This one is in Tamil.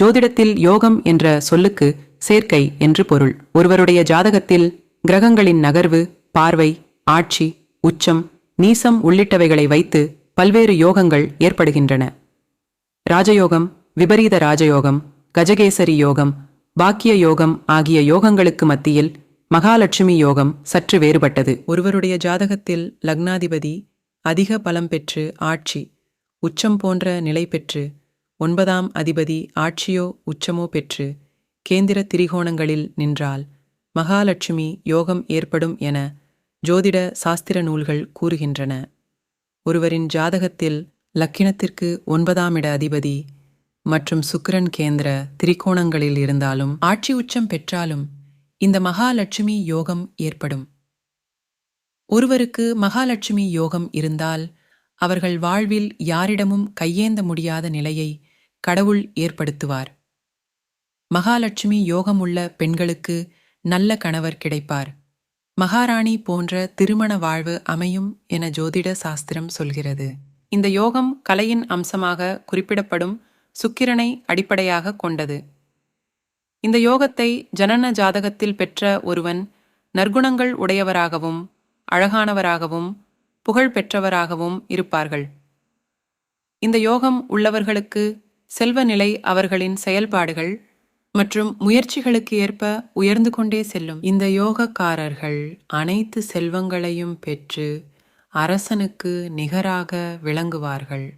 ஜோதிடத்தில் யோகம் என்ற சொல்லுக்கு சேர்க்கை என்று பொருள். ஒருவருடைய ஜாதகத்தில் கிரகங்களின் நகர்வு பார்வை ஆட்சி உச்சம் நீசம் உள்ளிட்டவைகளை வைத்து பல்வேறு யோகங்கள் ஏற்படுகின்றன. ராஜயோகம் விபரீத ராஜயோகம் கஜகேசரி யோகம் பாக்கிய யோகம் ஆகிய யோகங்களுக்கு மத்தியில் மகாலட்சுமி யோகம் சற்று வேறுபட்டது. ஒருவருடைய ஜாதகத்தில் லக்னாதிபதி அதிக பலம் பெற்று ஆட்சி உச்சம் போன்ற நிலை பெற்று ஒன்பதாம் அதிபதி ஆட்சியோ உச்சமோ பெற்று கேந்திர திரிகோணங்களில் நின்றால் மகாலட்சுமி யோகம் ஏற்படும் என ஜோதிட சாஸ்திர நூல்கள் கூறுகின்றன. ஒருவரின் ஜாதகத்தில் லக்கினத்திற்கு ஒன்பதாம் இட அதிபதி மற்றும் சுக்கிரன் கேந்திர திரிகோணங்களில் இருந்தாலும் ஆட்சி உச்சம் பெற்றாலும் இந்த மகாலட்சுமி யோகம் ஏற்படும். ஒருவருக்கு மகாலட்சுமி யோகம் இருந்தால் அவர்கள் வாழ்வில் யாரிடமும் கையேந்த முடியாத நிலையை கடவுள் ஏற்படுத்துவார். மகாலட்சுமி யோகம் உள்ள பெண்களுக்கு நல்ல கணவர் கிடைப்பார். மகாராணி போன்ற திருமண வாழ்வு அமையும் என ஜோதிட சாஸ்திரம் சொல்கிறது. இந்த யோகம் கலையின் அம்சமாக குறிப்பிடப்படும் சுக்கிரனை அடிப்படையாக கொண்டது. இந்த யோகத்தை ஜனன ஜாதகத்தில் பெற்ற ஒருவன் நற்குணங்கள் உடையவராகவும் அழகானவராகவும் புகழ் பெற்றவராகவும் இருப்பார்கள். இந்த யோகம் உள்ளவர்களுக்கு செல்வ நிலை அவர்களின் செயல்பாடுகள் மற்றும் முயற்சிகளுக்கு ஏற்ப உயர்ந்து கொண்டே செல்லும் இந்த யோகக்காரர்கள் அனைத்து செல்வங்களையும் பெற்று அரசனுக்கு நிகராக விளங்குவார்கள்.